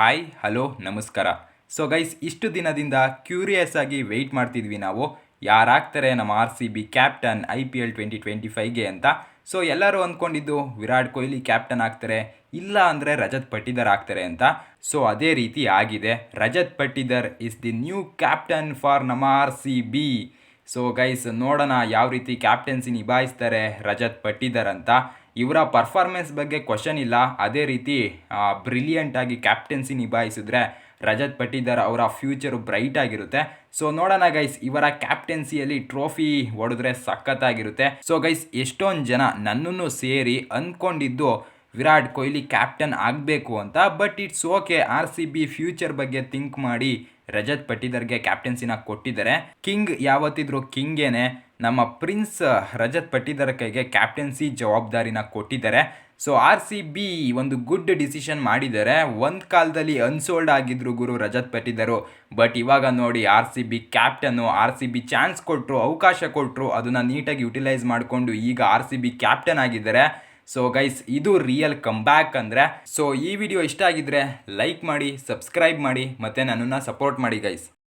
Hi, hello, ನಮಸ್ಕಾರ. So guys ಇಷ್ಟು ದಿನದಿಂದ ಕ್ಯೂರಿಯಸ್ ಆಗಿ ವೆಯ್ಟ್ ಮಾಡ್ತಿದ್ವಿ ನಾವು. ಯಾರಾಗ್ತಾರೆ ನಮ್ಮ R C B captain I P L twenty twenty ಫೈವ್ಗೆ ಅಂತ. ಸೊ ಎಲ್ಲರೂ ಅಂದ್ಕೊಂಡಿದ್ದು ವಿರಾಟ್ ಕೊಹ್ಲಿ ಕ್ಯಾಪ್ಟನ್ ಆಗ್ತಾರೆ, ಇಲ್ಲ ಅಂದರೆ ರಜತ್ ಪಟ್ಟಿದರ್ ಆಗ್ತಾರೆ ಅಂತ. ಸೊ ಅದೇ ರೀತಿ ಆಗಿದೆ. Rajat Patidar is the new captain for ನಮ್ಮ R C B so guys ನೋಡೋಣ ಯಾವ ರೀತಿ ಕ್ಯಾಪ್ಟನ್ಸಿ ನಿಭಾಯಿಸ್ತಾರೆ ರಜತ್ ಪಟ್ಟಿದರ್ ಅಂತ. ಇವರ ಪರ್ಫಾರ್ಮೆನ್ಸ್ ಬಗ್ಗೆ ಕ್ವಶನ್ ಇಲ್ಲ. ಅದೇ ರೀತಿ ಬ್ರಿಲಿಯಂಟಾಗಿ ಕ್ಯಾಪ್ಟನ್ಸಿ ನಿಭಾಯಿಸಿದ್ರೆ ರಜತ್ ಪಟ್ಟಿದಾರ್ ಅವರ ಫ್ಯೂಚರು ಬ್ರೈಟ್ ಆಗಿರುತ್ತೆ. ಸೊ ನೋಡೋಣ ಗೈಸ್ ಇವರ ಕ್ಯಾಪ್ಟನ್ಸಿಯಲ್ಲಿ ಟ್ರೋಫಿ ಹೊಡೆದ್ರೆ ಸಖತ್ತಾಗಿರುತ್ತೆ. ಸೊ ಗೈಸ್ ಎಷ್ಟೊಂದು ಜನ ನನ್ನನ್ನು ಸೇರಿ ಅಂದ್ಕೊಂಡಿದ್ದು ವಿರಾಟ್ ಕೊಹ್ಲಿ ಕ್ಯಾಪ್ಟನ್ ಆಗಬೇಕು ಅಂತ but it's okay R C B future ಬಗ್ಗೆ ಥಿಂಕ್ ಮಾಡಿ ರಜತ್ ಪಟ್ಟಿದರ್ಗೆ ಕ್ಯಾಪ್ಟನ್ಸಿನ ಕೊಟ್ಟಿದ್ದಾರೆ. ಕಿಂಗ್ ಯಾವತ್ತಿದ್ರು ಕಿಂಗೇನೆ ನಮ್ಮ ಪ್ರಿನ್ಸ್ ರಜತ್ ಪಟ್ಟಿದರ ಕೈಗೆ ಕ್ಯಾಪ್ಟನ್ಸಿ ಜವಾಬ್ದಾರಿನ ಕೊಟ್ಟಿದ್ದಾರೆ. ಸೊ ಆರ್ ಸಿ ಬಿ ಒಂದು ಗುಡ್ ಡಿಸಿಷನ್ ಮಾಡಿದ್ದಾರೆ. ಒಂದು ಕಾಲದಲ್ಲಿ ಅನ್ಸೋಲ್ಡ್ ಆಗಿದ್ರು ಗುರು ರಜತ್ ಪಟ್ಟಿದರು ಬಟ್ ಇವಾಗ ನೋಡಿ ಆರ್ ಸಿ ಬಿ ಕ್ಯಾಪ್ಟನ್ನು ಆರ್ ಸಿ ಬಿ ಚಾನ್ಸ್ ಕೊಟ್ಟರು ಅವಕಾಶ ಕೊಟ್ಟರು ಅದನ್ನು ನೀಟಾಗಿ ಯುಟಿಲೈಸ್ ಮಾಡಿಕೊಂಡು ಈಗ ಆರ್ ಸಿ ಬಿ ಕ್ಯಾಪ್ಟನ್ ಆಗಿದ್ದಾರೆ. ಸೊ ಗೈಸ್ ಇದು ರಿಯಲ್ ಬ್ಯಾಕ್ ಅಂದರೆ. ಸೊ ಈ ವಿಡಿಯೋ ಇಷ್ಟ ಆಗಿದ್ರೆ ಲೈಕ್ ಮಾಡಿ ಸಬ್ಸ್ಕ್ರೈಬ್ ಮಾಡಿ, ಮತ್ತು ನನ್ನನ್ನು ಸಪೋರ್ಟ್ ಮಾಡಿ ಗೈಸ್